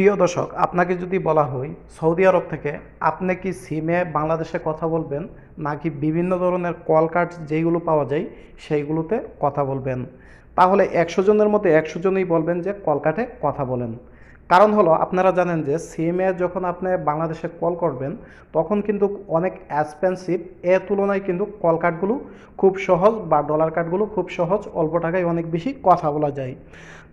প্রিয় দর্শক, আপনাকে যদি বলা হয় সৌদি আরব থেকে, আপনি কি সিমে বাংলাদেশে কথা বলবেন? নাকি বিভিন্ন ধরনের কল কার্ড যেইগুলো পাওয়া যায়, সেইগুলোতে কথা বলবেন? তাহলে একশো জনের মধ্যে একশো জনই বলবেন যে কল কার্ডে কথা বলেন। কারণ হলো, আপনারা জানেন যে সিমে যখন আপনি বাংলাদেশে কল করবেন, তখন কিন্তু অনেক এক্সপেন্সিভ এ তুলনায় কিন্তু কল কার্ডগুলো খুব সহজ বা ডলার কার্ডগুলো খুব সহজ, অল্প টাকায় অনেক বেশি কথা বলা যায়।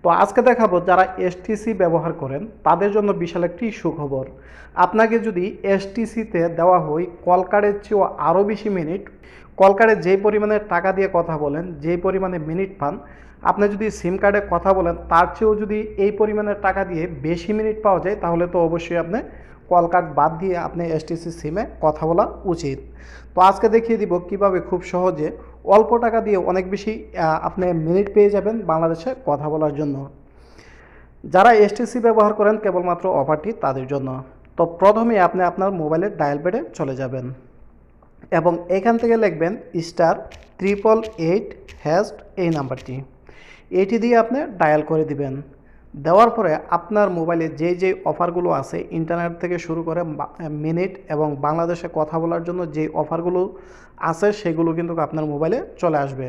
তো আজকে দেখাবো যারা এসটিসি ব্যবহার করেন, তাদের জন্য বিশাল একটি সুখবর। আপনাকে যদি এসটিসিতে দেওয়া হয় কল কার্ডের চেয়েও আরও বেশি মিনিট কল কার্ডে যেই পরিমাণে টাকা দিয়ে কথা বলেন, যেই পরিমাণে মিনিট পান আপনি যদি সিম কার্ডে কথা বলেন, তার চেয়েও যদি এই পরিমাণের টাকা দিয়ে বেশি মিনিট পাওয়া যায়, তাহলে তো অবশ্যই আপনি কল কার্ড বাদ দিয়ে আপনি এসটিসি সিমে কথা বলা উচিত। তো আজকে দেখিয়ে দিব কীভাবে খুব সহজে অল্প টাকা দিয়ে অনেক বেশি আপনি মিনিট পেয়ে যাবেন বাংলাদেশে কথা বলার জন্য। যারা এসটিসি ব্যবহার করেন, কেবলমাত্র অফারটি তাদের জন্য। তো প্রথমে আপনি আপনার মোবাইলের ডায়াল প্যাডে চলে যাবেন এবং এখান থেকে লিখবেন স্টার ট্রিপল এইট হ্যাস্ট এই নাম্বারটি এটি দিয়ে আপনি ডায়াল করে দিবেন। দেওয়ার পরে আপনার মোবাইলে যে যে অফারগুলো আছে ইন্টারনেট থেকে শুরু করে মিনিট এবং বাংলাদেশে কথা বলার জন্য যে অফারগুলো আছে, সেগুলো কিন্তু আপনার মোবাইলে চলে আসবে।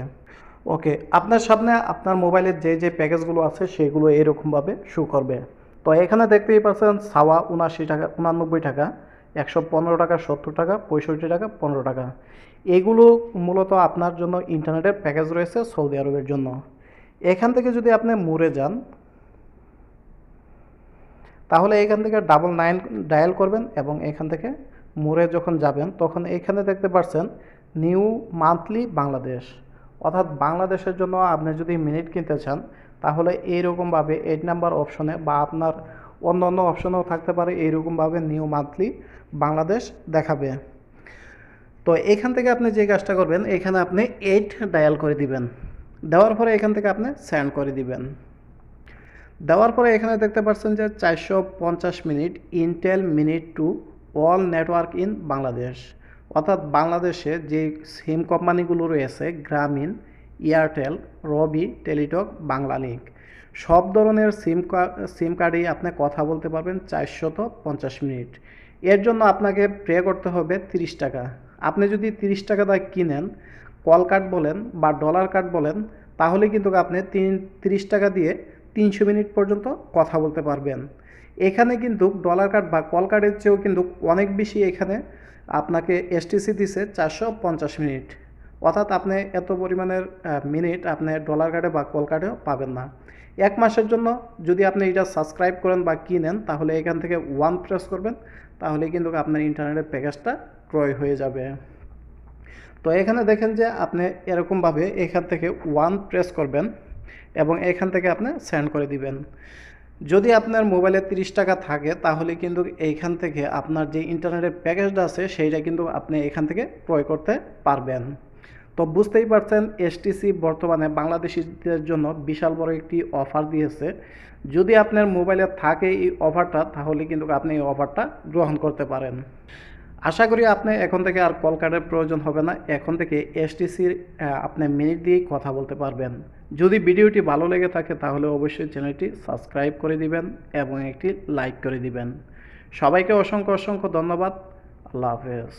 ওকে আপনার সামনে আপনার মোবাইলের যে যে প্যাকেজগুলো আছে, সেগুলো এরকমভাবে শো করবে। তো এখানে দেখতেই পাচ্ছেন, সাওয়া উনাশি টাকা, উনানব্বই টাকা, একশো পনেরো টাকা, সত্তর টাকা, পঁয়ষট্টি টাকা, পনেরো টাকা। এগুলো মূলত আপনার জন্য ইন্টারনেটের প্যাকেজ রয়েছে সৌদি আরবের জন্য। এখান থেকে যদি আপনি মুড়ে যান, তাহলে এখান থেকে ডাবল নাইন ডায়াল করবেন এবং এখান থেকে মোড়ে যখন যাবেন, তখন এইখানে দেখতে পাচ্ছেন নিউ মান্থলি বাংলাদেশ। অর্থাৎ বাংলাদেশের জন্য আপনি যদি মিনিট কিনতে চান, তাহলে এইরকমভাবে এইট নাম্বার অপশনে বা আপনার অন্য অন্য অপশনেও থাকতে পারে, এইরকমভাবে নিউ মান্থলি বাংলাদেশ দেখাবে। তো এখান থেকে আপনি যে কাজটা করবেন, এখানে আপনি এইট ডায়াল করে দিবেন। দেওয়ার পরে এখান থেকে আপনি সেন্ড করে দিবেন। দেওয়ার পরে এখানে দেখতে পাচ্ছেন যে চারশো পঞ্চাশ minute intel minute to all network in Bangladesh অর্থাৎ বাংলাদেশে যে সিম কোম্পানিগুলো রয়েছে গ্রামীণ এয়ারটেল রবি টেলিটক বাংলালিংক সব ধরনের সিম সিম কার্ডেই আপনি কথা বলতে পারবেন চারশত পঞ্চাশ মিনিট। এর জন্য আপনাকে পে করতে হবে তিরিশ টাকা। আপনি যদি তিরিশ টাকা দিয়ে কিনেন কল কার্ড বলেন বা ডলার কার্ড বলেন, তাহলে কিন্তু আপনি তিন, তিরিশ টাকা দিয়ে তিনশো মিনিট পর্যন্ত কথা বলতে পারবেন। এখানে কিন্তু ডলার কার্ড বা কল কার্ডের চেয়েও কিন্তু অনেক বেশি এখানে আপনাকে এসটিসি দিছে চারশো পঞ্চাশ মিনিট। অর্থাৎ আপনি এত পরিমাণের মিনিট আপনি ডলার কার্ডে বা কল কার্ডেও পাবেন না। এক মাসের জন্য যদি আপনি এটা সাবস্ক্রাইব করেন বা কিনেন, তাহলে এখান থেকে ওয়ান প্রেস করবেন, তাহলে কিন্তু আপনার ইন্টারনেটের প্যাকেজটা ক্রয় হয়ে যাবে। তো এখানে দেখেন যে আপনি এরকমভাবে এখান থেকে ওয়ান প্রেস করবেন এবং এখান থেকে আপনি সেন্ড করে দিবেন। যদি আপনার মোবাইলে তিরিশ টাকা থাকে, তাহলে কিন্তু এইখান থেকে আপনার যে ইন্টারনেটের প্যাকেজটা আছে, সেইটা কিন্তু আপনি এখান থেকে ক্রয় করতে পারবেন। তো বুঝতেই পারছেন এসটিসি বর্তমানে বাংলাদেশিদের জন্য বিশাল বড় একটি অফার দিয়েছে। যদি আপনার মোবাইলে থাকে এই অফারটা তাহলে কিন্তু আপনি এই অফারটা গ্রহণ করতে পারেন। আশা করি আপনি এখন থেকে আর কল কার্ডের প্রয়োজন হবে না। এখন থেকে এসটিসির আপনি মিনিট দিয়েই কথা বলতে পারবেন। যদি ভিডিওটি ভালো লেগে থাকে তাহলে অবশ্যই চ্যানেলটি সাবস্ক্রাইব করে দিবেন এবং একটি লাইক করে দিবেন। সবাইকে অসংখ্য অসংখ্য ধন্যবাদ। আল্লাহ হাফেজ।